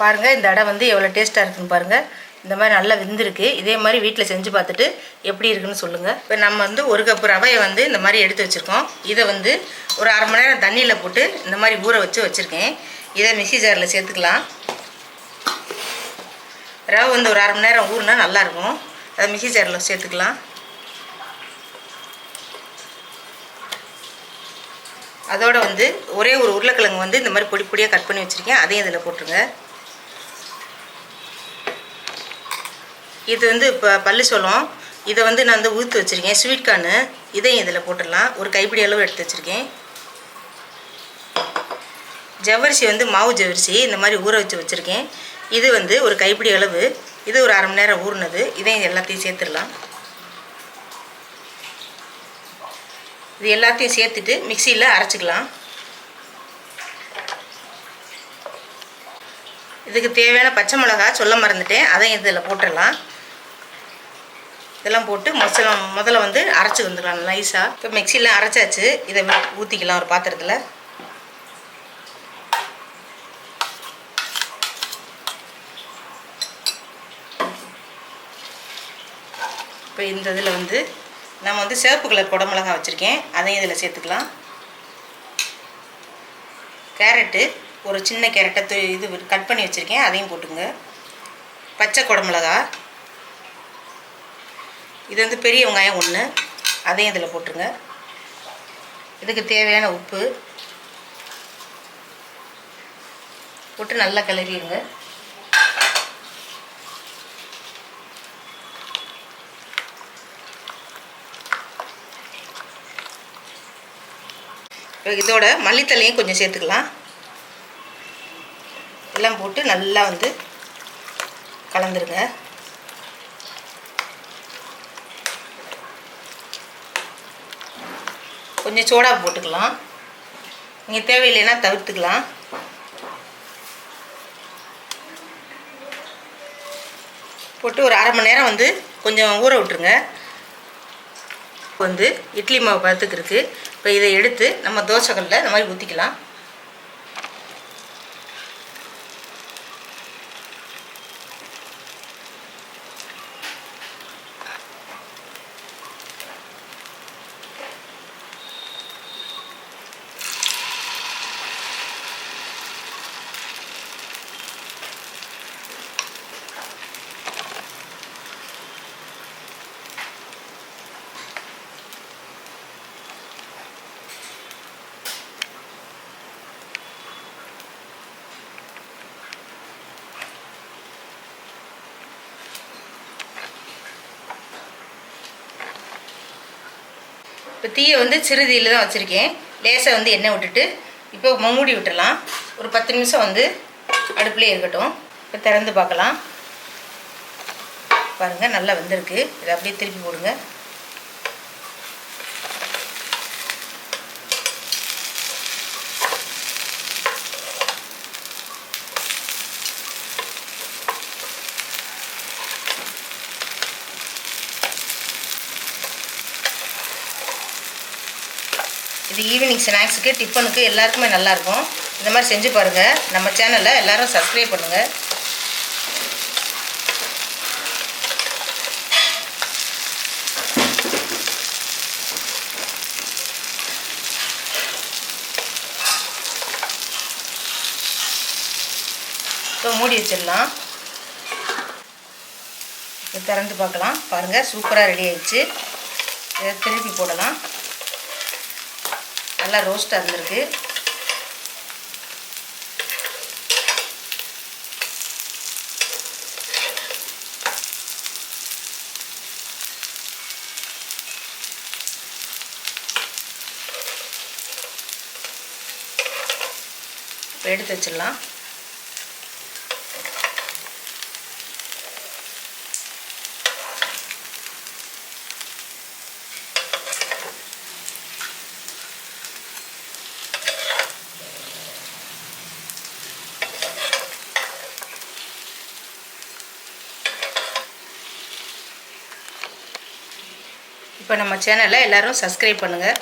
பாருங்கள் இந்த அடை வந்து எவ்வளோ டேஸ்ட்டாக இருக்குன்னு பாருங்கள் இந்த மாதிரி நல்லா வெந்திருக்கு. இதே மாதிரி வீட்டில் செஞ்சு பார்த்துட்டு எப்படி இருக்குன்னு சொல்லுங்கள் இப்போ நம்ம வந்து ஒரு கப்பு ரவையை வந்து இந்த மாதிரி எடுத்து வச்சுருக்கோம். இதை வந்து ஒரு அரை மணி நேரம் தண்ணியில் போட்டு இந்த மாதிரி ஊற வச்சு வச்சுருக்கேன். இதை மிக்சி ஜாரில் சேர்த்துக்கலாம். ரவை வந்து ஒரு அரை மணி நேரம் ஊறுனா நல்லாயிருக்கும் அதை மிக்சி ஜாரில் சேர்த்துக்கலாம். அதோடு வந்து ஒரே ஒரு உருளைக்கிழங்கு வந்து இந்த மாதிரி பொடி பொடியாக கட் பண்ணி வச்சுருக்கேன். அதையும் இதில் போட்டுருங்க. இது வந்து இப்போ பல்லு சோளம் இதை வந்து நான் வந்து ஊற்றி வச்சுருக்கேன். ஸ்வீட் கார்னு இதையும் இதில் போட்டுடலாம். ஒரு கைப்பிடி அளவு எடுத்து வச்சுருக்கேன். ஜவ்வரிசி வந்து மாவு ஜவ்வரிசி இந்த மாதிரி ஊற வச்சு வச்சுருக்கேன். இது வந்து ஒரு கைப்பிடி அளவு. இது ஒரு அரை மணி நேரம் ஊறினது. இதையும் எல்லாத்தையும் சேர்த்துடலாம். இது எல்லாத்தையும் சேர்த்துட்டு மிக்சியில் அரைச்சிக்கலாம். இதுக்கு தேவையான பச்சை மிளகா சொல்ல மறந்துட்டேன். அதையும் இதில் போட்டுடலாம். இதெல்லாம் போட்டு மொசல முதல்ல வந்து அரைச்சி வந்துடலாம் நைஸாக இப்போ மிக்சியில் அரைச்சாச்சு. இதை ஊற்றிக்கலாம் ஒரு பாத்திரத்தில். இப்போ இந்த இதில் வந்து நம்ம வந்து சிவப்பு கலர் குடமிளகா வச்சுருக்கேன். அதையும் இதில் சேர்த்துக்கலாம். கேரட்டு ஒரு சின்ன கேரட்டை இது கட் பண்ணி வச்சுருக்கேன். அதையும் போட்டுங்க பச்சை குடமிளகா இது வந்து பெரிய வெங்காயம் ஒன்று அதையும் இதில் போட்டுருங்க. இதுக்கு தேவையான உப்பு. போட்டு நல்லா கிளறிடுங்க. இதோட மல்லித்தலையும் கொஞ்சம் சேர்த்துக்கலாம். எல்லாம் போட்டு நல்லா வந்து கலந்துருங்க. கொஞ்சம் சோடா போட்டுக்கலாம். நீங்கள் தேவையில்லைன்னா தவிர்த்துக்கலாம். போட்டு ஒரு அரை மணி நேரம் வந்து கொஞ்சம் ஊற விட்டுருங்க. வந்து இட்லி மாவு பதத்துக்கு இருக்குது இப்போ இதை எடுத்து நம்ம தோசைக்கல்லில் இந்த மாதிரி ஊற்றிக்கலாம் இப்போ தீயை வந்து சிறுதீயில் தான் வச்சுருக்கேன். லேசாக வந்து எண்ணெய் விட்டுட்டு இப்போ மூடி விட்டுடலாம் ஒரு பத்து நிமிஷம் வந்து அடுப்புலேயே இருக்கட்டும். இப்போ திறந்து பார்க்கலாம். பாருங்கள் நல்லா வந்திருக்கு. இதை அப்படியே திருப்பி போடுங்க. இது ஈவினிங் ஸ்நாக்ஸுக்கு டிஃபனுக்கு எல்லாருக்குமே நல்லாயிருக்கும் இந்த மாதிரி செஞ்சு பாருங்கள் நம்ம சேனலை எல்லோரும் சப்ஸ்கிரைப் பண்ணுங்கள் இப்போ மூடி வச்சிடலாம். இப்போ திறந்து பார்க்கலாம். பாருங்கள் சூப்பராக ரெடி ஆயிடுச்சு. திருப்பி போடலாம். நல்லா ரோஸ்ட்டாக இருந்திருக்கு எடுத்து வச்சிடலாம். இப்போ நம்ம சேனலை எல்லோரும் சப்ஸ்கிரைப் பண்ணுங்கள்